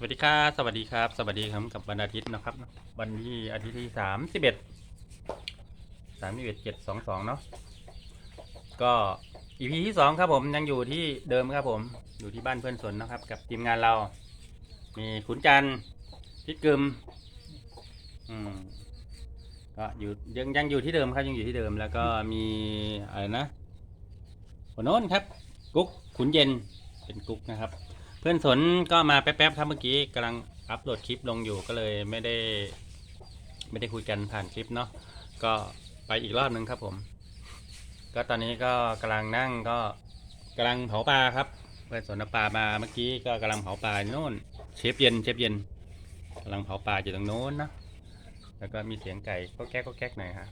สวัสดีครับสวัสดีครับ สวัสดีครับกับวันอาทิตย์นะครับ วันที่อาทิตย์ที่สามสิบเอ็ดสามสิบเอ็ดเจ็ดสองสองเนาะก็อีพีที่สองครับผมยังอยู่ที่เดิมครับผม อยู่ที่บ้านเพื่อนสนนะครับ กับทีมงานเรา มีขุนจันทร์พี่กึมอืมก็อยู่ยังยังอยู่ที่เดิมครับยังอยู่ที่เดิม แล้วก็มีอะไรนะคนโน้นครับ กุ๊กขุนเย็นเป็นกุ๊กนะครับ พื่อนสนก็มาแป๊บๆครับเมื่อกี้กำลังอัปโหลดคลิปลงอยู่ก็เลยไม่ได้ ไม่ได้คุยกันผ่านคลิปเนาะก็ไปอีกรอบหนึ่งครับผม ก็ตอนนี้ก็กำลังนั่งก็กำลังเผาปลาครับเพื่อนสนเอาปลามาเมื่อกี้ก็กำลังเผาปลาโน่นเชฟเย็นเชฟเย็นกำลังเผาปลาอยู่ตรงโน้นนะแล้วก็มีเสียงไก่ก็แก๊กก็แก๊กหน่อยครับ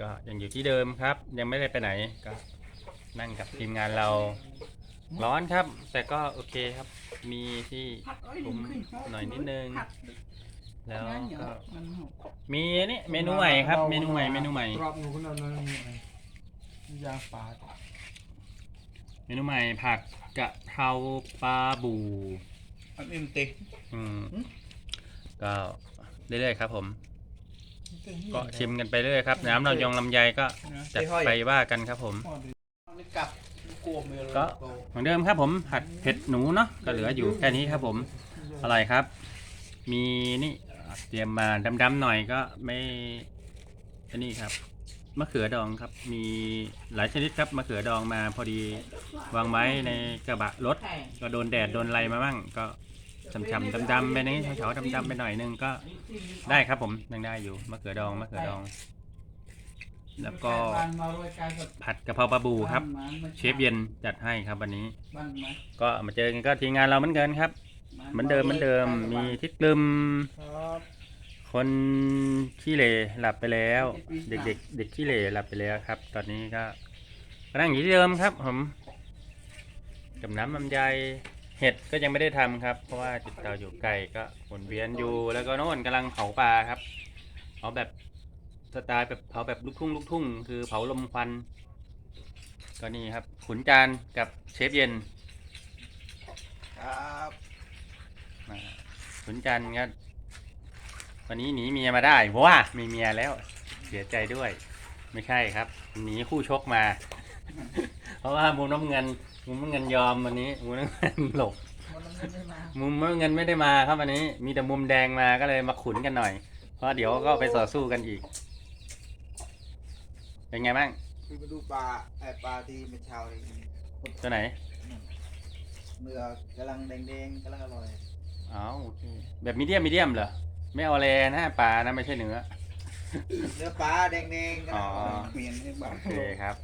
ก็ยังอยู่ที่เดิมครับ ยังไม่ได้ไปไหนก็นั่งกับทีมงานเรา ร้อนครับ แต่ก็โอเคครับ มีที่ผมหน่อยนิดนึง แล้วก็มีนี่เมนูใหม่ครับ เมนูใหม่เมนูใหม่กรอบหนูคนนั้นนั่นนี่ไงยางปลาเมนูใหม่ผัดกะเพราปลาบูอันเอ็มเต็กอืมก็เรื่อยๆครับ ผมก็ชิมกันไปเรื่อยครับ น้ำเรายองลำไยก็จัดไปว่ากันครับผมกลับ ก็เหมือนเดิมครับผมผัดเผ็ดหนูเนาะก็เหลืออยู่แค่นี้ครับผมอร่อยครับ มีนี่เตรียมมาดำๆหน่อยก็ไม่อันนี้ครับมะเขือดองครับ มีหลายชนิดครับมะเขือดองมาพอดีวางไว้ในกระบะรถ ก็โดนแดดโดนไรมาบ้างก็ช้ำๆดำๆไปนี้เฉาๆดำๆไปหน่อยนึงก็ได้ครับผมยังได้อยู่มะเขือดองมะเขือดอง แล้วก็ผัดกะเพราปลาบูครับ เชฟเย็นจัดให้ครับวันนี้ ก็มาเจอกันก็ทีมงานเราเหมือนกันครับ เหมือนเดิมเหมือนเดิมมีทิศกลึมครับคนขี้เหร่หลับไปแล้ว เด็กเด็กเด็กขี้เหร่หลับไปแล้วครับ ตอนนี้ก็ก็นั่งอยู่ที่เดิมครับ ผมกับน้ำลำไยเห็ดก็ยังไม่ได้ทำครับ เพราะว่าจุดเตาอยู่ไกลก็หมุนเวียนอยู่แล้วก็โน่นกำลังเผาปลาครับเผาแบบ สไตล์แบบเผาแบบลูกทุ่งลูกทุ่งคือเผาลมควันก็นี่ครับ ขุนจานกับเชฟเย็นครับอ่าขุนจันทร์ก็วันนี้หนีเมียมาได้ว้ามีเมียแล้วเสียใจด้วย ไม่ใช่ครับหนีคู่ชกมา เพราะว่ามุมน้ำเงินมุมน้ำเงินยอมวันนี้มุมน้ำเงินหลบมุมน้ำเงินไม่ได้มาครับวันนี้ มีแต่มุมแดงมาก็เลยมาขุนกันหน่อย เพราะเดี๋ยวก็ไปต่อสู้กันอีก เป็นไงบ้างคือมาดูปลาไอปลาที่เมื่อเช้านี้ตัวไหนเนื้อกำลังแดงๆกำลังอร่อยอ๋อโอเคแบบมีเดียมมีเดียมเหรอไม่เอาแลนะปลานะไม่ใช่เนื้อเนื้อปลาแดงๆกำลังอร่อยอ๋อเปลี่ยนให้บ้างโอเคครับ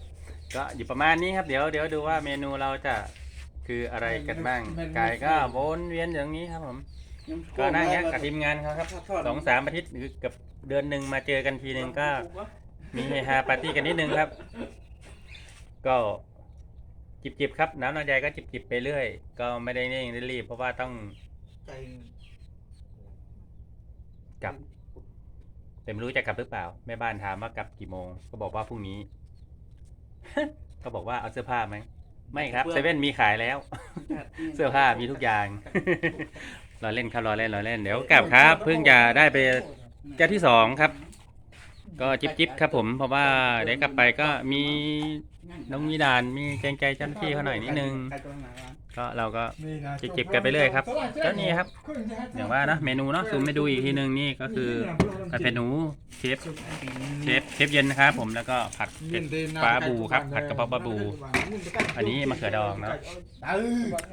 ก็อยู่ประมาณนี้ครับเดี๋ยวเดี๋ยวดูว่าเมนูเราจะคืออะไรกันบ้างกายก็วนเวียนอย่างนี้ครับผมก็นั่งเนี้ยกับทีมงานเขาครับสองสามอาทิตย์หรือเกับเดือนหนึ่งมาเจอกันทีหนึ่งก็ มีเฮฮาปาร์ตี้กันนิดนึงครับ ก็จิบจิบๆครับ น้ำน้ำใจก็จิบจิบๆไปเรื่อย ก็ไม่ได้เร่งได้รีบ เพราะว่าต้องใจกลับแต่ไม่รู้จะกลับหรือเปล่า แม่บ้านถามว่ากลับกี่โมง ก็บอกว่าพรุ่งนี้ ก็บอกว่าเอาเสื้อผ้าไหมไม่ครับเซเว่นมีขายแล้ว เสื้อผ้ามีทุกอย่างรอเล่นครับรอเล่นรอเล่นเดี๋ยวกลับครับ เพิ่งจะได้ไปเจ้าที่สองครับ ก็จิบจิบครับผมเพราะว่าเดี๋ยวกลับไปก็มีน้องมีดานมีเกรงใจเจ้าหน้าที่เขาหน่อยนิดนึงก็เราก็จิบๆกันไปเรื่อยครับก็นี่ครับอย่างว่านะเมนูเนาะซูมให้ดูอีกทีนึงนี่ก็คือผัดเผ็ดหนูเชฟเชฟเชฟเย็นนะครับผมแล้วก็ผัดเผ็ดปลาบูครับผัดกระเพราปลาบู อันนี้มะเขือดองเนาะ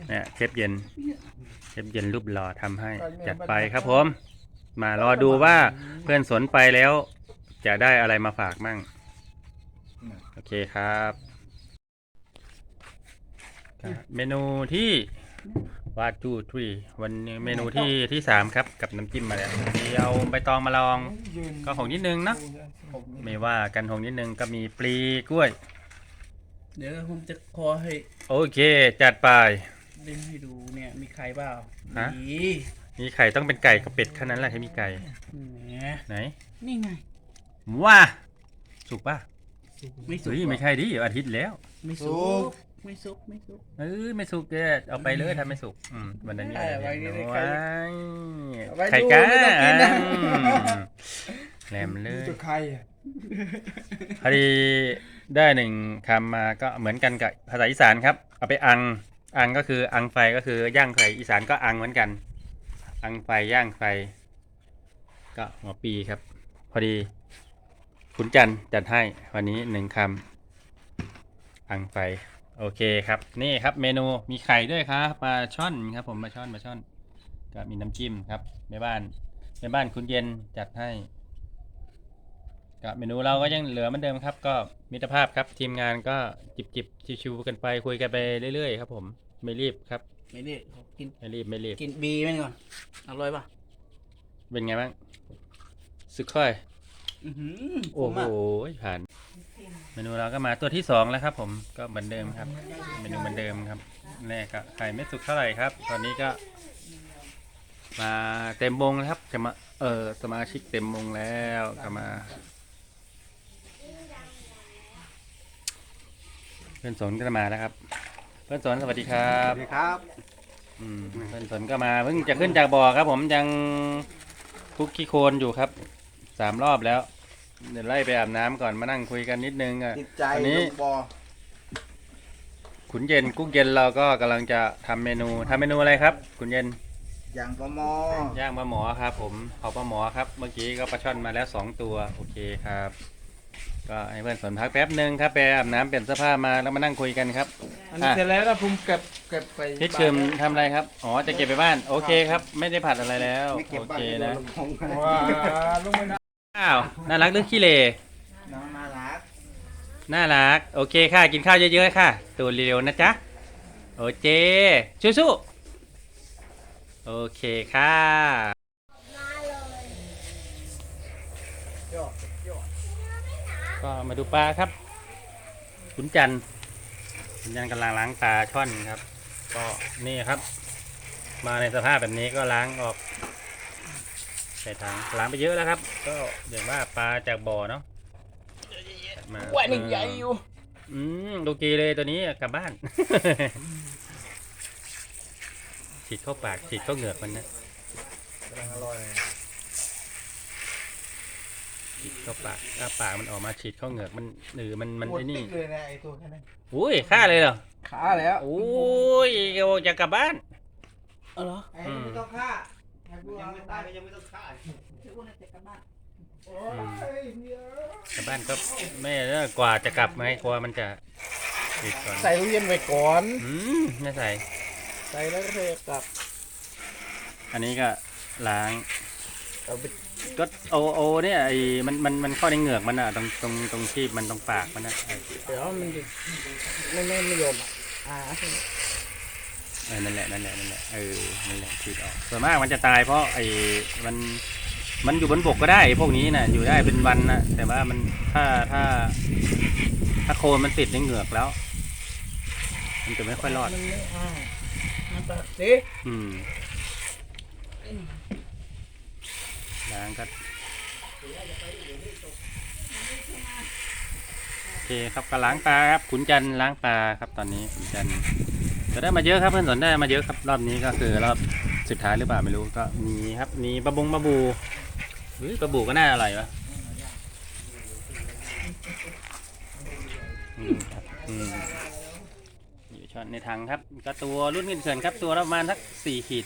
เนี่ยเชฟเย็นเชฟเย็นรูปหล่อทำให้จัดไปครับผมมารอดูว่าเพื่อนสนไปแล้ว จะได้อะไรมาฝากมั่ง โอเคครับก็เมนูที่วาจูทรีวันนี้เมนูที่ที่สามครับกับน้ำจิ้มมาแล้วมีเอาใบตองมาลองก็ของนิดนึงเนอะไม่ว่ากันของนิดนึงก็มีปลีกล้วย เดี๋ยวผมจะขอให้ โอเค จัดไปเล่นให้ดูเนี่ยมีใครเปล่าฮะมีมีไข่ต้องเป็นไก่กับเป็ดแค่นั้นแหละที่มีไก่แหมไหนนี่ไง ว้าสุกป่ะไม่สุกเฮ้ยไม่ใช่ดิอาทิตย์แล้ว ไม่สุกไม่ซุกไม่ซุกเออไม่สุกเด้อเอาไปเลยถ้าไม่สุกอืมวันนี้ใช่ไว้นี่เลยใครว้ายเอาไว้ไข่ดูก้าไม่ต้องกินนะอืมแหลมเลยจะใครอะพอดีได้หนึ่งคำมาก็เหมือนกันกับภาษาอีสานครับ เอาไปอังอังก็คืออังไฟก็คือย่างไฟอีสานก็อังเหมือนกัน อังไฟย่างไฟ ก็หัวปีครับ พอดี ขุนจันทร์จัดให้วันนี้หนึ่งคำอังไฟ โอเคครับ นี่ครับเมนูมีไข่ด้วยครับปลาช่อนครับ ผมปลาช่อนปลาช่อน ก็มีน้ำจิ้มครับแม่บ้านแม่บ้านคุณเย็นจัดให้ก็เมนูเราก็ยังเหลือเหมือนเดิมครับ ก็มิตรภาพครับ ทีมงานก็จิบจิบชิวๆกันไปคุยกันไปเรื่อยๆครับ ผมไม่รีบครับไม่ได้กินไม่รีบไม่รีบกินบีมันก่อนอร่อยป่ะเป็นไงบ้างสุดค่อย อือหือโอ้โหผ่าน เมนูเราก็มาตัวที่สองแล้วครับ ผมก็เหมือนเดิมครับ เมนูเหมือนเดิมครับแรกก็ไข่ไม่สุกเท่าไหร่ครับ ตอนนี้ก็ มาเต็มวงแล้วครับจะมาเออสมาชิกเต็มวงแล้วก็มาเพื่อนสนก็จะมาแล้วครับ เพื่อนสนสวัสดีครัสบ วัสดีครับอืมเพื่อนสนก็มาเพิ่งจะขึ้นจากบ่อครับ ผมยังคุกขี้โคลนอยู่ครับ สามรอบแล้ว เดี๋ยวไล่ไปอาบน้ำก่อนมานั่งคุยกันนิดนึงอะติดใจอันนี้ลงบอขุนเย็นกุ้งเย็นเราก็กำลังจะทำเมนูทำเมนูอะไรครับ ขุนเย็นอย่างปลาหมอย่างปลาหมอครับผมเผาปลาหมอครับ เมื่อกี้ก็ปลาช่อนมาแล้วสองตัวโอเคครับ ก็ให้เพื่อนสนพักแป๊บนึงครับไปอาบน้ำเปลี่ยนเสื้อผ้ามาแล้วมานั่งคุยกันครับ อันนี้เสร็จแล้วแล้วผมเก็บเก็บไปพี่เชิมทำอะไรครับอ๋อจะเก็บไปบ้านโอเคครับ ไม่ได้ผัดอะไรแล้วไม่เก็บโอบ้านเคเดี๋ยวนะโดนลงว้าลุงไม่ได้ อ้าวน่ารักหรือขี้เหร่น้องน่ารัก น่ารัก โอเคค่ะ กินข้าวเยอะๆค่ะ ตัวเร็วๆนะจ๊ะ โอเคสู้ๆโอเคค่ะก็มาดูปลาครับ ขุนจันทร์ขุนจันทร์กำลังล้างปลาช่อนครับ ก็นี่ครับ มาในสภาพแบบนี้ก็ล้างออก ใส่ถังล้างไปเยอะแล้วครับ ก็เดี๋ยวว่าปลาจากบ่อเนาะมาว่านี่ใหญ่อยู่อืมดูกีเลยตัวนี้กลับบ้านฉีดเข้าปากฉีดเข้าเหงือกมันนะกำลังอร่อยฉีดเข้าปากถ้าปากมันออกมาฉีดเข้าเหงือกมันหรือมันมันหมดไอ้นี่ติ๊กเลยนะไอ้ตัวแค่นั้นอุ้ยฆ่าเลยเหรอขาแล้วโอ้ยแกบอกจะกลับบ้านเออเหรอไอ้นี่ไม่ต้องฆ่า ไอ้พวกเราไม่ตายก็ยังไม่ต้องฆ่าโอ้ยเดี๋ยวกลับบ้านก็ไม่เนอะกว่าจะกลับไหมกลัวมันจะติดก่อนใส่ตู้เย็นไว้ก่อน อืมไม่ใส่ ใส่แล้วก็เทกลับอันนี้ก็ล้าง เอาไปก็โอโอเนี่ยไอ้มันมันมันเข้าในเหงือกมันอะตรงตรงตรงที่มันตรงปากมันอะไอ้เดี๋ยวมันจะไม่ไม่ไม่ยอมอะอ่า เออนั่นแหละนั่นแหละนั่นแหละเออนั่นแหละฉีดออกส่วนมากมันจะตายเพราะไอ้มันมันอยู่บนบกก็ได้ไอ้พวกนี้น่ะ อยู่ได้เป็นวันนะแต่ว่ามันถ้าถ้า ถ้าโคลนมันติดในเหงือกแล้ว มันจะไม่ค่อยรอด มันไม่อ่ามันตัดสิอืมล้างก็โอเคครับก็ล้างปลาครับขุนจันทร์ล้างปลาครับตอนนี้ขุนจันทร์ จะได้มาเยอะครับเพื่อนสนได้มาเยอะครับ รอบนี้ก็คือรอบสุดท้ายหรือเปล่าไม่รู้ก็มีครับมีปลาบงปลาบูเฮ้ยปลาบูก็น่าอร่อยวะอืมครับอืมอยู่ช้อนในถังครับ ก็ตัวรุ่นเงินเขินครับ ตัวประมาณสักสี่ขีด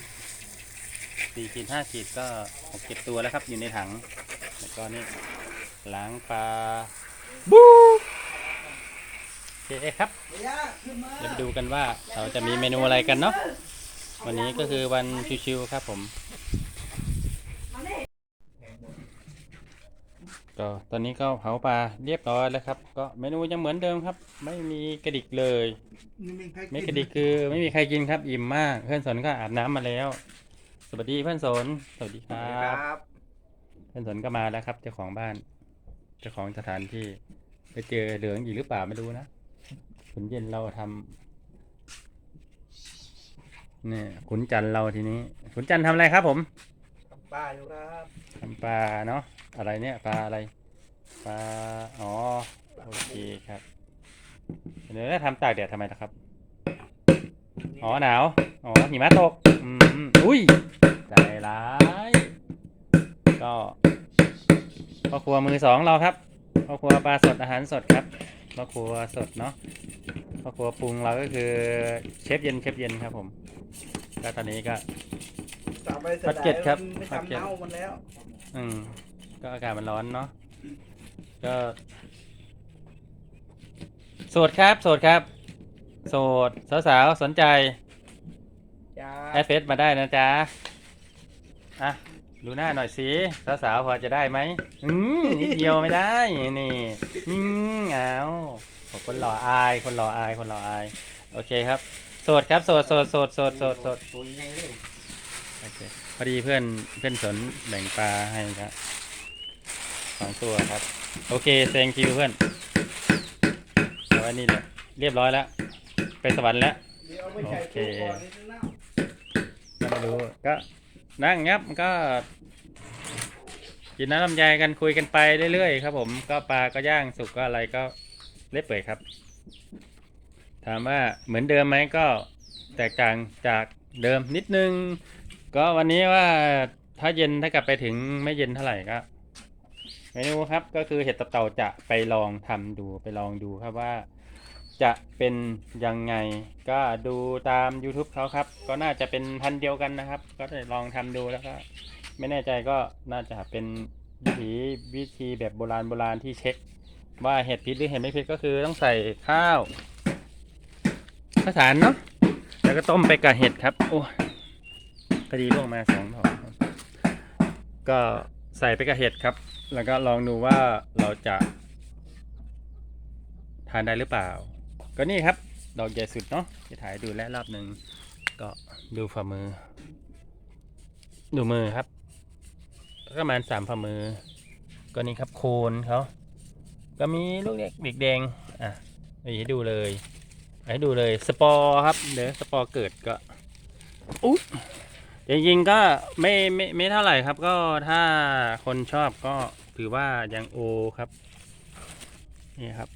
สี่ขีดห้าขีดก็หกเจ็ดตัวแล้วครับอยู่ในถัง แล้วก็นี่ล้างปลาบู เคครับเดี๋ยวขึ้นมาเดี๋ยวไปดูกันว่าเราจะมีเมนูอะไรกันเนาะวันนี้ก็คือวันชิวๆครับผม ก็ตอนนี้ก็เผาปลาเรียบร้อยแล้วครับ ก็เมนูยังเหมือนเดิมครับ ไม่มีกระดิกเลยนี่มีใครไม่กระดิกคือไม่มีใครกินครับอิ่มมาก เพื่อนสนก็อาบน้ำมาแล้ว สวัสดีเพื่อนสนสวัสดีคครัรับบเพื่อนสนก็มาแล้วครับเจ้าของบ้านเจ้าของสถานที่ไปเจอเหลืองอีกหรือเปล่าไม่รู้นะ ขุนเย็นเราทำเนี่ยขุนจันทร์เราทีนี้ ขุนจันทร์ทำอะไรครับผมป้าอยู่ครับทำปลาเนาะอะไรเนี่ยปลาอะไรปลาอ๋อโอเคครับเดี๋ยวทำตากแดดทำไมล่ะครับอ๋อหนาวอ๋อหิมะตกอืมอุ้ยใจร้ายก็พ่อครัวมือสองเราครับพ่อครัวปลาสดอาหารสดครับพ่อครัวสดเนาะ พ่อครัวปรุงเราก็คือเชฟเย็นเชฟเย็นครับผมก็ตอนนี้ก็ สาวไปสปัดเก็ตครับไม่ปัดเก็ตทำเน่ามันแล้วอืม ก็อากาศมันร้อนเนาะก็โสดครับโสดครับโสดสาวๆสนใจ จ้าแอดเฟซมาได้นะจ๊ะ อะ ดูหน้าหน่อยสิ สาวๆพอจะได้ไหมอืมนิดเดียวไม่ได้ นี่ อืมเอาโอ้ คนหล่ออาย คนหล่ออาย คนหล่ออาย โอเคครับ โสดครับ โสดโสดโสดโสดโสดโสดตัวยังไงเลยโอเค พอดีเพื่อนเพื่อนสนแบ่งปลาให้ครับสองตัวครับ โอเคเซงคิวเพื่อนเอาไว้นี่เลยเรียบร้อยแล้ว ไปสวรรค์แล้ว เดี๋ยวเอาไปใส่โอเคตู้ก่อนนิดนึงนะก็ไม่รู้ก็นั่งงับก็กินน้ำลำไยกันคุยกันไปเรื่อยๆครับผมก็ปลาก็ย่างสุกก็อะไรก็ เล็บเปื่อยครับ ถามว่าเหมือนเดิมไหมก็แตกต่างจากเดิมนิดนึง ก็วันนี้ว่าถ้าเย็นถ้ากลับไปถึงไม่เย็นเท่าไหร่ก็เมนูครับก็คือเห็ดตับเต่าจะไปลองทำดูไปลองดูครับว่า จะเป็นยังไงก็ดูตาม YouTube เขาครับ ก็น่าจะเป็นพันเดียวกันนะครับ ก็จะลองทำดูแล้วก็ไม่แน่ใจก็น่าจะเป็นวิธีวิธีแบบโบราณโบราณที่เช็ค ว่าเห็ดพิษหรือเห็ดไม่พิษก็คือต้องใส่ข้าวข้าวสารเนาะแล้วก็ต้มไปกับเห็ดครับโอ้ยคดีล่วงมาสองถอนครับก็ใส่ไปกับเห็ดครับ แล้วก็ลองดูว่าเราจะ ทานได้หรือเปล่า ก็นี่ครับ ดอกใหญ่สุดเนาะจะถ่ายดูแลรอบหนึ่งก็ดูฝ่ามือ ดูมือครับประมาณสามฝ่ามือ ก็นี่ครับโคนเขา ก็มีลูกเล็กเด็กแดงอะให้ดูเลยให้ดูเลยสปอร์ครับเดี๋ยวสปอร์เกิดก็อุ๊ยจริงๆก็ไม่ไม่ไม่เท่าไหร่ครับก็ถ้าคนชอบก็ถือว่ายังโอครับ นี่ครับ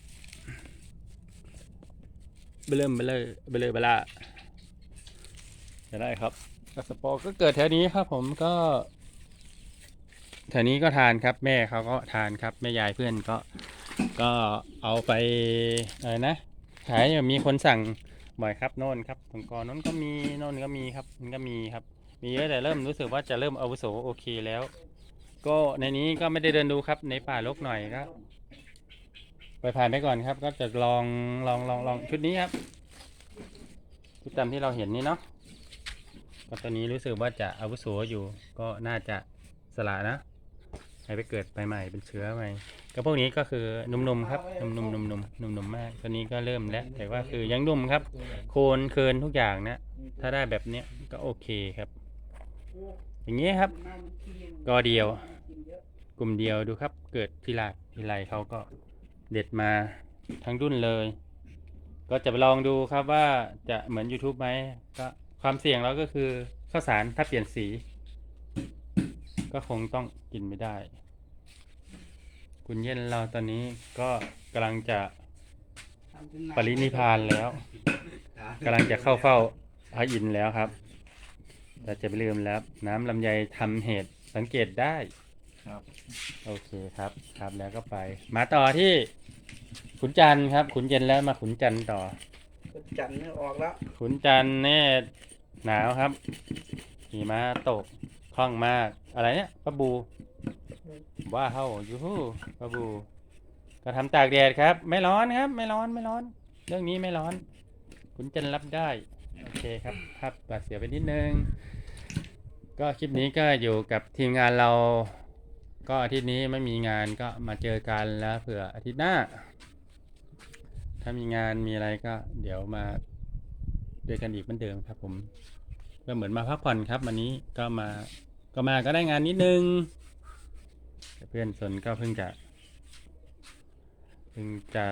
เบลเริ่มเบลเลอร์เบลเบล่าจะได้ครับสปอร์ก็เกิดแถวนี้ครับ ผมก็แถวนี้ก็ทานครับ แม่เขาก็ทานครับ แม่ยายเพื่อนก็ ก็เอาไปอะไรนะขายมีคนสั่งบ่อยครับโน่นครับตรงกอนั้นก็มีโน่นก็มีครับมันก็มีครับ มีเยอะแต่เริ่มรู้สึกว่าจะเริ่มอาวุโสโอเคแล้ว ก็ในนี้ก็ไม่ได้เดินดูครับในป่ารกหน่อยก็ไปผ่านไปก่อนครับ ก็จะลองลองลองลองชุดนี้ครับชุดตามที่เราเห็นนี่เนาะก็ตอนนี้รู้สึกว่าจะอาวุโสอยู่ ก็น่าจะสละนะ ให้ไปเกิดไปใหม่เป็นเชื้อใหม่ก็พวกนี้ก็คือหนุ่มๆครับหนุ่มๆหนุ่มๆหนุ่มๆมากตอนนี้ก็เริ่มแล้วแต่ว่าคือยังหนุ่มครับ โคนเคินทุกอย่างนะถ้าได้แบบเนี้ยก็โอเคครับ อย่างนี้ครับก็เดียว กลุ่มเดียวดูครับ เกิดทีลักทีไรเขาก็เด็ดมาทั้งรุ่นเลย ก็จะไปลองดูครับว่าจะเหมือน YouTube ไหมก็ความเสี่ยงเราก็คือข้าวสารถ้าเปลี่ยนสี ก็คงต้องกินไม่ได้ คุณเย็นเราตอนนี้ก็กำลังจะปรินิพพานแล้วกำลังจะเข้าเฝ้าพระอินทร์แล้วครับแต่จะไม่ลืมแล้ว น้ำลำไยทำเหตุสังเกตได้ครับโอเคครับครับแล้วก็ไป มาต่อที่ขุนจันทร์ครับ ขุนเย็นแล้วมาขุนจันทร์ต่อ จันทร์เนี่ยออกแล้ว ขุนจันทร์เนี่ยหนาวครับหิมะตกคล่องมากอะไรเนี่ยปะบู ว่าเฮ้ายูฮูปะบูก็ทำตากแดดครับ ไม่ร้อนครับ ไม่ร้อนไม่ร้อน เรื่องนี้ไม่ร้อนขุนจันรับได้ โอเคครับภาพบาดเสียไปนิดนึง ก็คลิปนี้ก็อยู่กับทีมงานเรา ก็อาทิตย์นี้ไม่มีงานก็มาเจอกันแล้วเผื่ออาทิตย์หน้า ถ้ามีงานมีอะไรก็เดี๋ยวมาด้วยกันอีกเหมือนเดิมครับผมก็เหมือนมาพักผ่อนครับวันนี้ก็มาก็มาก็ได้งานนิดนึง เพื่อนสนก็เพิ่งจะเพิ่งจะ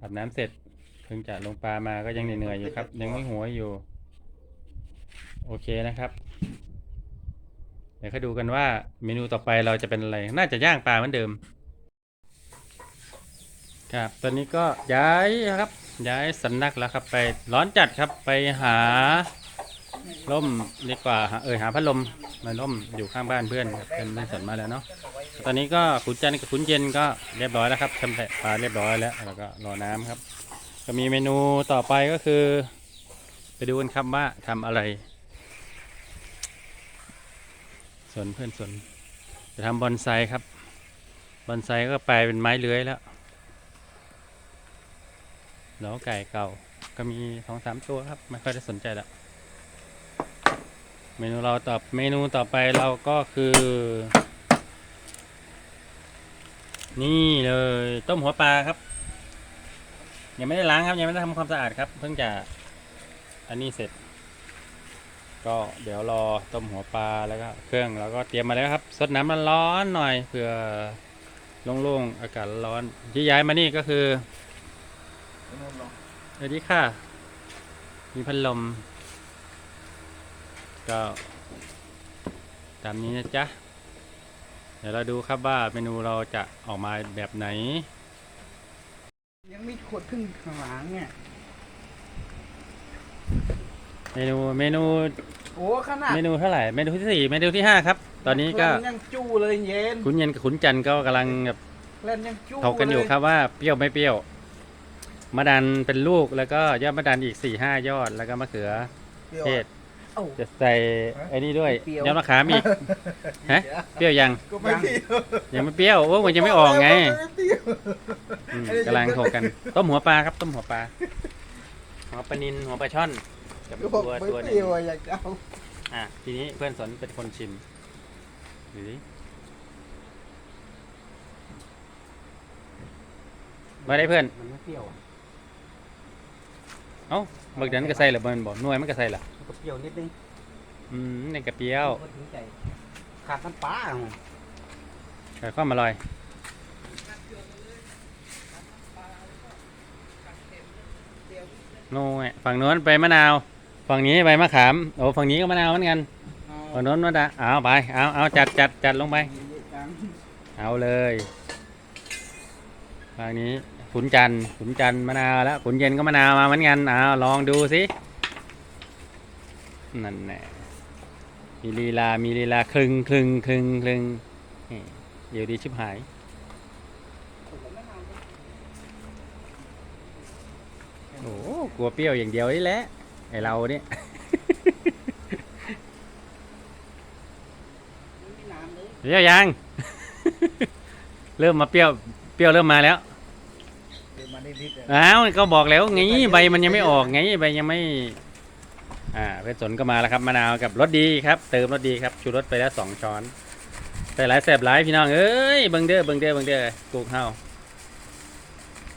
อาบน้ำเสร็จ เพิ่งจะลงปลามาก็ยังเหนื่อยๆอยู่ครับ ยังไม่หัวอยู่ โอเคนะครับ เดี๋ยวเขาดูกันว่าเมนูต่อไปเราจะเป็นอะไร น่าจะย่างปลาเหมือนเดิม ครับตอนนี้ก็ย้ายครับ ย้ายสำนักแล้วครับ ไปร้อนจัดครับไปหาร่มดีกว่าหาเออหาพัดลมมาร่มอยู่ข้างบ้านเพื่อนครับเป็นเพื่อนสนมาแล้วเนาะ ตอนนี้ก็ขุนจันทร์กับขุนเย็นก็เรียบร้อยแล้วครับชำแหละปลาเรียบร้อยแล้วแล้วก็รอน้ำครับ ก็มีเมนูต่อไปก็คือ ไปดูกันครับว่าทำอะไร ส่วนเพื่อนส่วนจะทำบอนไซครับบอนไซก็ไปเป็นไม้เลื้อยแล้วแล้วไก่เก่าก็มีสองสามตัวครับ ไม่ค่อยได้สนใจละเมนูเราต่อเมนูต่อไปเราก็คือ นี่เลยต้มหัวปลาครับยังไม่ได้ล้างครับยังไม่ได้ทำความสะอาดครับ เพิ่งจะอันนี้เสร็จ ก็เดี๋ยวรอต้มหัวปลาแล้วก็เครื่องเราก็เตรียมมาแล้วครับสดน้ำร้อนๆหน่อยเผื่อโล่งๆอากาศร้อนที่ย้ายมานี่ก็คือสวัสดีค่ะ มีพัดลมก็ตามนี้นะจ๊ะ เดี๋ยวเราดูครับว่าเมนูเราจะออกมาแบบไหน ยังมีขวดครึ่งข้างหลังเนี่ยเมนูเมนูโอ้ขนาดเมนูเท่าไหร่เมนูที่สี่เมนูที่ห้าครับ ตอนนี้ก็เล่ยังจู้เลยเย็นขุนเย็นกับขุนจันทร์ก็กำลังแบบเล่นยังจู้ถกกันอยู่เลครับว่าเปรี้ยวไม่เปรี้ยวมะดันเป็นลูกแล้วก็ยอดมะดันอีกสี่ห้ายอดแล้วก็มะเขือเปรี้ยวเทศ เอ้าจะใส่ไอ้นี่ด้วยเปรี้ยวยอดมะขามอีกฮะเปรี้ยวยังก็ไม่เปรี้ยวยังไม่เปรี้ยวโอ้มันยังไม่ออกไงม่เปรี้ยวอืมกำลังถกกัน ต้มหัวปลาครับต้มหัวปลาหัวปลานินหัวปลาช่อนกับก็ตัวไม่ตัวเปหนึรี้งยวอะอยากจะเอาอะทีนี้เพื่อนสนเป็นคนชิมดูดิมาได้เพื่อนมันไม่เปรี้ยวอะ เอ้าบักดันก็ใส่เหรอมันบอกหน่วยมันก็ใส่เหรอมันก็เปรี้ยวนิดนึงอืมนี่กระเปรี้ยวมันถึงใจขาดน้ำปลาอะไข่ข้าวมาลอยโน่ยฝั่งโน้นไปมะนาว ฝั่งนี้ใบมะขามโอ้ฝั่งนี้ก็มะนาวเหมือนกันฝั่งโน้นมะนาวเอาไปเอาเอาจัดจัดจัดลงไป เอาเลยฝั่งนี้ ขุนจันทร์ขุนจันทร์มะนาวแล้วขุนเย็นก็มะนาวมาเหมือนกันเอาลองดูสินั่นแหละมีลีลา มีลีลาคลึงคลึงคลึงคลึงเดี๋ยวดีชิบหายโอ้กลัวเปรี้ยวอย่างเดียวนี่แหละไอเราเนี่ยเปรี้ยวยัง เริ่มมาเปรี้ยว เปรี้ยวเริ่มมาแล้ว เดี๋ยวมาได้นิดเดียวอ้าวก็บอกแล้วไงใบมันยังไม่ออกไงใบยังไม่อ่าเพชรสนก็มาแล้วครับมะนาวกับรสดีครับ เติมรสดีครับชูรสไปแล้วสองช้อนใส่หลายแสบหลายพี่น้องเอ้ยเบิ่งเด้อเบิ่งเด้อเบิ่งเด้อกูกเฮา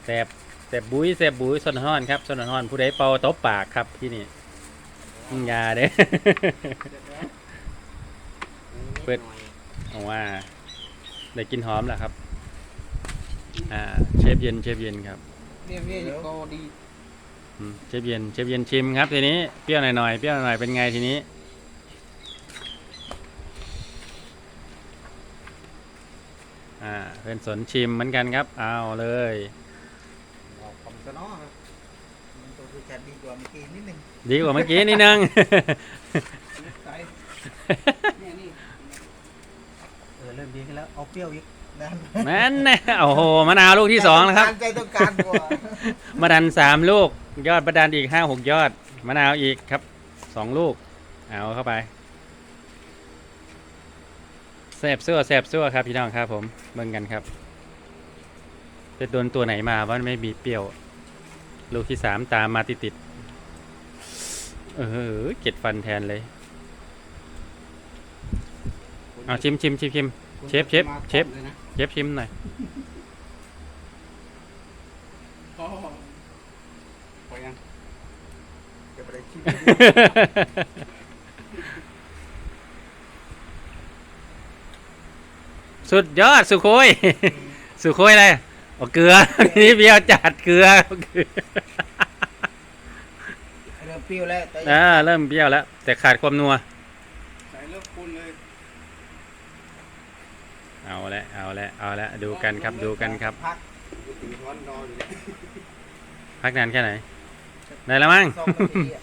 แสบแสบบุ้ยแสบบุ้ยสนฮ้อนครับสนฮ้อนผู้ใดเป่าตบปากครับที่นี่มึงอยาเด้ เปิด เอาว่าได้กลินหอมแล้วครับ อ่า เชฟเย็น เชฟเย็นครับ เนี่ยเยก็ดีอืมเชฟเย็นเชฟเย็นชิมครับทีนี้เปรี้ยวหน่อยๆเปรี้ยวหน่อยๆเป็นไงทีนี้ อ่าเป็นสนชิมเหมือนกันครับ เอาเลยออกคอมซะเนาะมันตัวคือดดีกว่าเมื่อกี้นิดนึงดีกว่าเมื่อกี้นิดนึง ใส่เนี่ยนี่เออเริ่มดีขึ้นแล้วเอาเปรี้ยวอีก นั่นนั่นนะโอ้โหมะนาวลูกที่สองนะครับ ใจต้องการกว่ามะดันสามลูก ยอดมะดันอีกห้าหกยอด มะนาวอีกครับสองลูก เอาเข้าไปแสบซั่วแสบซั่วครับพี่น้องครับผมเบิ่งกันครับจะโดนตัวไหนมาว่าไม่มีเปรี้ยว ลูกที่สามตามมาติดติดๆเออเจ็ดฟันแทนเลย เอาชิมชิมชิมชิม เชฟเชฟเชฟเลยนะ เชฟชิมหน่อยอ๋อพอยังจะไปได้ชิมสุดยอดสุโคย สุโคยอะไรเอาเกลือ นี่เบี้ยวจัดเกลือเริ่มเปรี้ยวแล้วแต่อ่าเริ่มเบี้ยวแล้ว แต่ขาดความนัว ใส่เริ่มคุณเลย เอาละเอาละเอาละดูกันครับดูกันครับ พักตีร้อนรออยู่เนี่ยพักนานแค่ไหนได้แล้วมั้ง สองนาทีอะ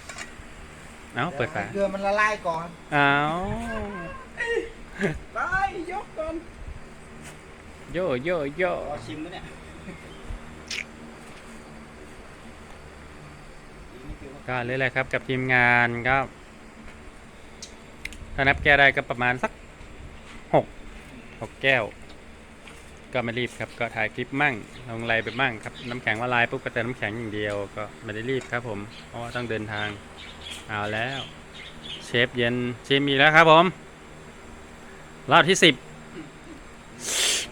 เอ้าเปิดฝาเกลือมันละลายก่อนเอ้าไปยกก่อนโยโยโยรอชิมมั้ยเนี่ยก็เรื่อยๆครับกับทีมงานก็ถ้านับแก้วได้ก็ประมาณสักหก หกแก้ว ก็ไม่รีบครับ ก็ถ่ายคลิปมั่งลงไลน์ไปมั่งครับ น้ำแข็งว่าไลน์ปุ๊บก็เติมน้ำแข็งอย่างเดียว ก็ไม่ได้รีบครับผม เพราะว่าต้องเดินทาง เอาแล้ว เชฟเย็นชิมอีกแล้วครับผมรอบที่สิบ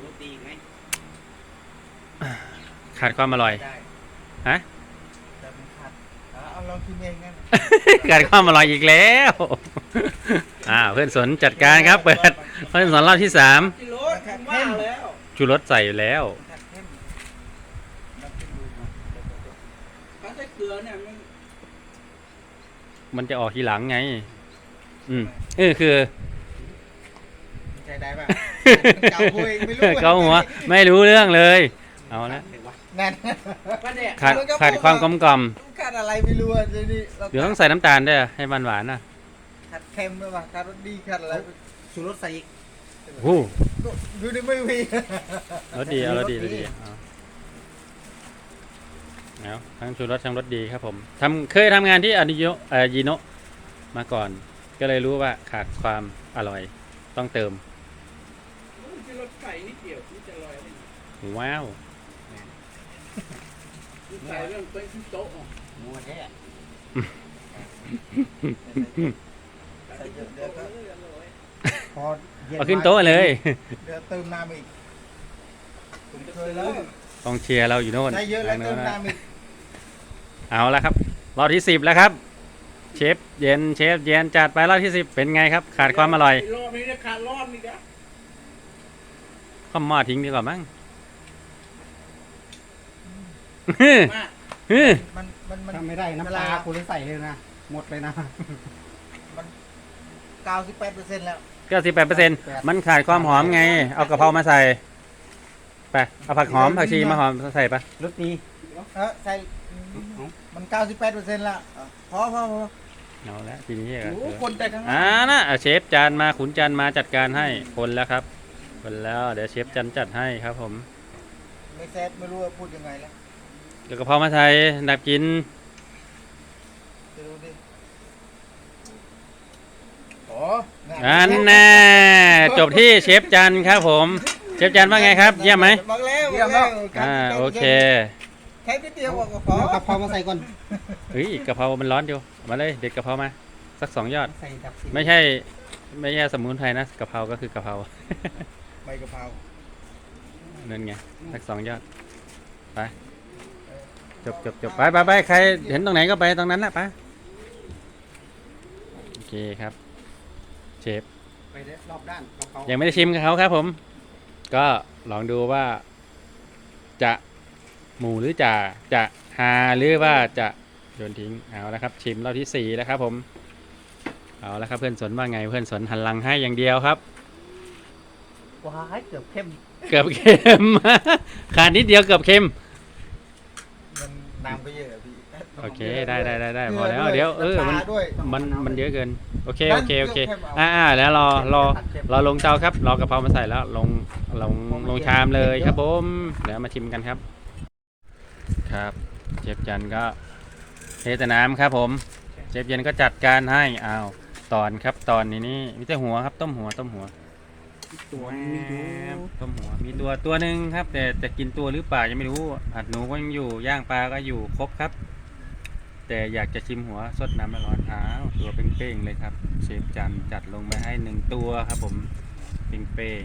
รสดีไหมขาดความอร่อยได้ฮะแต่มันขาดอะเอาลองกินเองงั้นขาดความอร่อยอีกแล้ว อ่าเพื่อนสนจัดการครับ เปิด เพื่อนสนรอบที่สามกิโลผมว่าแล้วชูรสใส่อยู่แล้วขาดเข้มลองกินดูนะถ้าใส่เกลือเนี่ยมันมันจะออกทีหลังไง อืมเออคือใช้ได้ป่ะ เกาหัวเองไม่รู้เขาหัวไม่รู้เรื่องเลย เอาละนั่นว่าเนี่ยขาดขาดความกลมกล่อมขาดอะไรไม่รู้อะเดี๋ยวนี้ราเดี๋ยวต้องใส่น้ำตาลด้วยให้หวานหวานๆนะขาด เค็มด้วยป่ะขาดรสดีขาดอะไรชูรสใส่อีกโอ้ดูดิไม่มีรสดีเอารสดีรสดีเอาเอาทั้งชูรสทั้งรสดีครับผมทำเคยทำงานที่อานิโยเอ่อยีโนะมาก่อน ก็เลยรู้ว่าขาดความอร่อยต้องเติมชูรสใส่นิดเดียวมันจะลอยเลยว้าวใส่เรื่องเป็นที่โต๊ะอะมัวแท้ใส่ เยอะเดี๋ยวก็พอเย็นเอาขึ้นโต๊ะเลยเดี๋ยวเติมน้ำอีกผมจะเคเคยยแล้แล้ววกองเชียร์เราอยู่โน่นได้เยอะแล้วทางเติโน้มนนะน้ำอีกเอาละครับ รอบที่สิบแล้วครับ เชฟเย็นเชฟเย็นจัดไปรอบที่สิบเป็นไงครับ ขาดความอร่อยรอบนี้นะขาดรอบนี่นะข้ามหม้อทิ้งดีกว่ามั้งมามันมันมัน ทำไม่ได้น้ำปลาคุณใส่เลยนะ หมดเลยนะ เก้าสิบแปดเปอร์เซ็นต์แล้วเก้าสิบแปดเปอร์เซ็นต์มันขาดความหอมไง เอากะเพรามาใส่ไปเอาผักหอมผักชีมาหอมใส่ปะรสดีเออใส่มันเก้าสิบแปดเปอร์เซ็นต์แล้วอะพอพอพอเอาละทีนี้ก็โอ้คนแต่ข้างหอ่าน้านะอะเชฟจานมาขุนจานมาจัดการให้คนแล้วครับ คนแล้วเดี๋ยวเชฟจันจัดให้ครับผมไม่แซ่บไม่รู้ว่าพูดยังไงแล้ว เดี๋ยวกะเพรามาใส่ดับกิน จะดูดิ โอ้อันแน่จบที่เชฟจันครับผม เชฟจันว่าไงครับ เยี่ยมไหมบอกแล้วบอกแล้วอ่าโอเคแค่นิดเดียวบอกก็พอเอากะเพรามาใส่ก่อนเฮ้ยกะเพรามันร้อนอยู่เอามาเลย เด็ดกะเพรามา สักสองยอด ใส่ดับสิไม่ใช่ ไม่ใช่สมุนไพรนะกะเพราก็คือกะเพราใบกะเพรานั่นไงสักสองยอดไปจบจบจบไปไปไปใครเห็นตรงไหนก็ไปตรงนั้นนะไปโอเคครับ เชฟไปรอบด้านกะเพรายังไม่ได้ชิมกับเขาครับผม ก็ลองดูว่า จะหมูหรือจะจะหาหรือว่าจะโยนทิ้งเอาละครับ ชิมรอบที่สี่แล้วครับ ผม เอาละครับเพื่อนสนว่าไงเพื่อนสนหันหลังให้อย่างเดียวครับ ว้ายเกือบเข้มเกือบเค็ม ขาดนิดเดียวเกือบเค็มมันน้ำก็เยอะอะพี่ โอเคได้ได้ได้ได้พอแล้ว เดี๋ยวเออมันำปลาด้วยมันมันเยอะเกินโอเคนั่โอนเคโอเคเกือบเค็มเอาอ่าอ่าแล้วรอรอรอลงเตาครับรอกระเพรามาใส่แล้วลงลงลงชามเลยครับผมเดี๋ยวมาชิมกันครับ ครับเชฟจันก็เทแต่น้ำครับผมเชฟเย็นก็จัดการให้อ้าวตอนครับตอนนี้นี่มีแต่หัวครับต้มหัวต้มหัวตัวนี้ดูต้มหัวมีตัวตัวหนึ่งครับ แต่จะกินตัวหรือเปล่ายังไม่รู้ผัดหนูก็ยังอยู่ย่างปลาก็อยู่ครบครับ แต่อยากจะชิมหัวสดน้ำร้อนๆอ้าวตัวเป้งๆเลยครับ เชฟจันจัดลงมาให้หนึ่งตัวครับผมเป้ง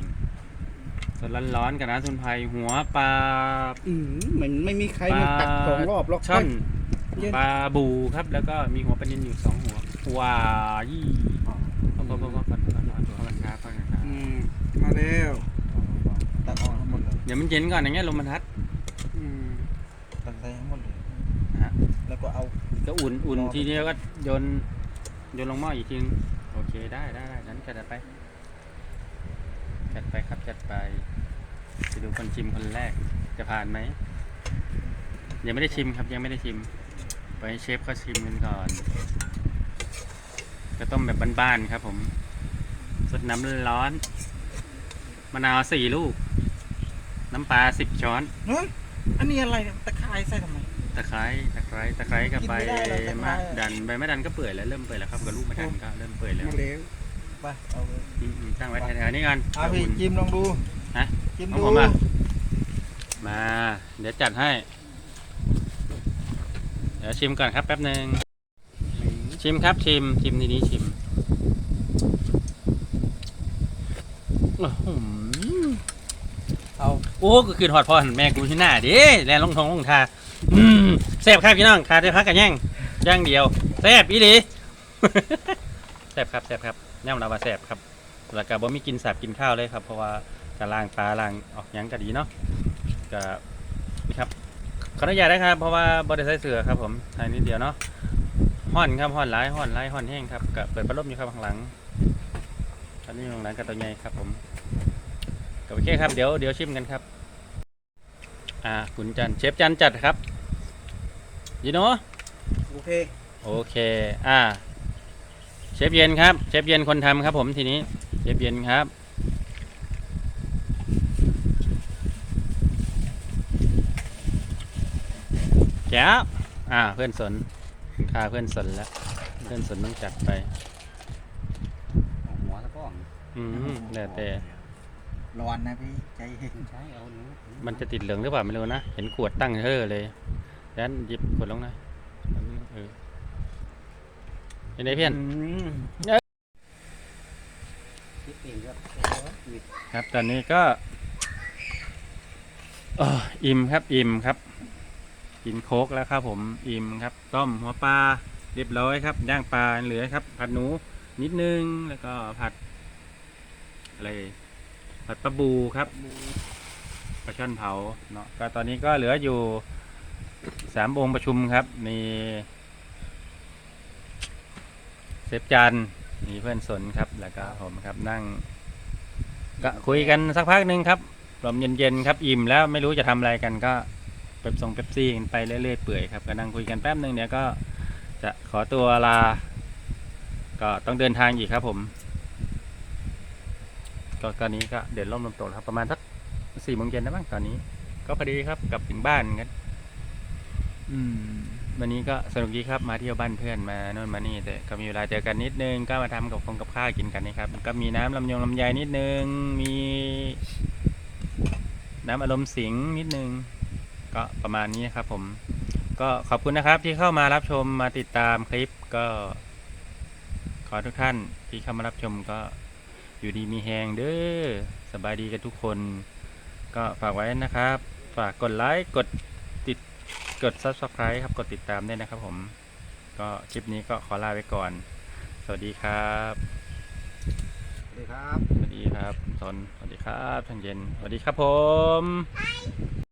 ๆสดร้อนๆกับน้ำสมุนไพรหัวปลาอืมเหมือนไม่มีใครปลามาตักสองรอบหรอกช่อนเย็นปลาบูครับ แล้วก็มีหัวปลานินอยู่สองหัวว้ายี่พ่อพ่อพ่อพ่อก่อนก่อนก่อนก่อนครับก่อนครับอืมมาแล้วตักออกทั้งหมดเลยเดี๋ยวมันเย็นก่อนอย่างเงี้ยลมมันพัดอืมตักใส่ทั้งหมดเลยนะฮะแล้วก็เอา ก็อุ่นอุ่นทีเดียวก็โยนโยนลงหม้ออีกทีนึงโอเคได้ได้ได้นั้นจัดไป จัดไปครับจัดไปจะดูคนชิมคนแรกจะผ่านไหมยังไม่ได้ชิมครับยังไม่ได้ชิม ไปให้เชฟเขาชิมกันก่อน ก็ต้มแบบบ้านๆครับ ผมสดน้ำร้อนมะนาวสี่ลูก น้ำปลาสิบช้อนเฮ้ยอันนี้อะไรเนี่ยตะไคร้ใส่ทำไมตะไคร้ตะไคร้ตะไคร้กับกินใบไม่ได้หรอกตะไคร้มะดันใบมะดันก็เปื่อยแล้วเริ่มเปื่อยแล้วครับกับลูกมะดันก็เริ่มเปื่อยแล้วมาเร็วไปเอาเลยอืมๆตั้งไว้แถวๆนี้กันเอาพี่จิมลองดูฮะจิมของดูผมอะมา เดี๋ยวจัดให้ เดี๋ยวชิมก่อนครับแป๊บหนึ่งชิมครับชิมชิมทีนี้ชิมโอ้โหเอาโอ้ก็คือหอดพ่อหันแม่กูที่หน้าดิแลนลงทองลงทา อืมแซ่บครับพี่น้องขาดได้พักกันย่างย่างเดียวแซ่บอีหลีแซ่บครับแซ่บครับย่ำเราว่าแซ่บครับแล้วก็บ่มีกินแสบกินข้าวเลยครับ เพราะว่าจะล้างปลาล้างออกยังก็ดีเนาะก็นี่ครับขออนุญาตนะครับ เพราะว่าบ่ได้ใส่เสื้อครับ ผมใส่นิดเดียวเนาะห่อนครับห่อนหลายห่อนหลายห่อนแห้งครับก็เปิดพัดลมอยู่ครับข้างหลังตอนนี้ข้างหลังกับตัวใหญ่ครับ ผมก็โอเคครับเดี๋ยวเดี๋ยวชิมกันครับ อ่าคุณจันเชฟจันจัดครับยูโนโอเค โอเค อ่า เชฟเย็นครับ เชฟเย็นคนทำครับผมทีนี้ เชฟเย็นครับแก้วอ่า เพื่อนสนคาเพื่อนสนแล้ว เพื่อนสนต้องจัดไปเอาหัวแล้วก็อืมแล้วแต่ ร้อนนะพี่ใจเย็นใช้เอาหนูมันจะติดเหลืองหรือเปล่าไม่รู้นะ เห็นขวดตั้งเท่อเลยดันหยิบขวดลงนะเออเป็นไงเพื่อนคิดเองครับมีครับตอนนี้ก็เอ่ออิ่มครับอิ่มครับ กินโค้กแล้วครับผมอิ่มครับ ต้มหัวปลาเรียบร้อยครับย่างปลาเหลือครับ ผัดหนูนิดนึงแล้วก็ผัดอะไร ผัดปลาบูครับปลาช่อนเผาเนาะก็ตอนนี้ก็เหลืออยู่สามองค์ประชุมครับ มีเซฟจันมีเพื่อนสนครับ แล้วก็ผมครับนั่ง ก็คุยกันสักพักหนึ่งครับลมเย็นๆครับอิ่มแล้วไม่รู้จะทำอะไรกันก็เป๊ปซงเป๊ปซี่กันไปเรื่อยๆเปื่อยครับก็นั่งคุยกันแป๊บหนึ่งเดี๋ยวก็จะขอตัวลา ก็ต้องเดินทางอีกครับผม ก็ตอนนี้ก็เดินร่มลมตกแล้วครับ ประมาณสักสี่โมงเย็นนะบ้างตอนนี้ ก็พอดีครับกลับถึงบ้านกันอืม วันนี้ก็สนุกดีครับมาเที่ยวบ้านเพื่อนมาโน่นมานี่แต่ก็มีเวลาเจอกันนิดนึงก็มาทำกับคงกับข้าวกินกันนะครับ ก็มีน้ำลำยงลำไยนิดนึงมีน้ำอารมณ์สิงห์นิดนึง ก็ประมาณนี้ครับ ผม ก็ขอบคุณนะครับที่เข้ามารับชมมาติดตามคลิปก็ ขอทุกท่านที่เข้ามารับชมก็ อยู่ดีมีแหงเด้อสบายดีกันทุกคน ก็ฝากไว้นะครับ ฝากกดไลค์กดติดกด subscribe ครับกดติดตามด้วยนะครับผม ก็คลิปนี้ก็ขอลาไปก่อน สวัสดีครับสวัสดีครับสวัสดีครับตนสวัสดีครับท่านเย็นสวัสดีครับผม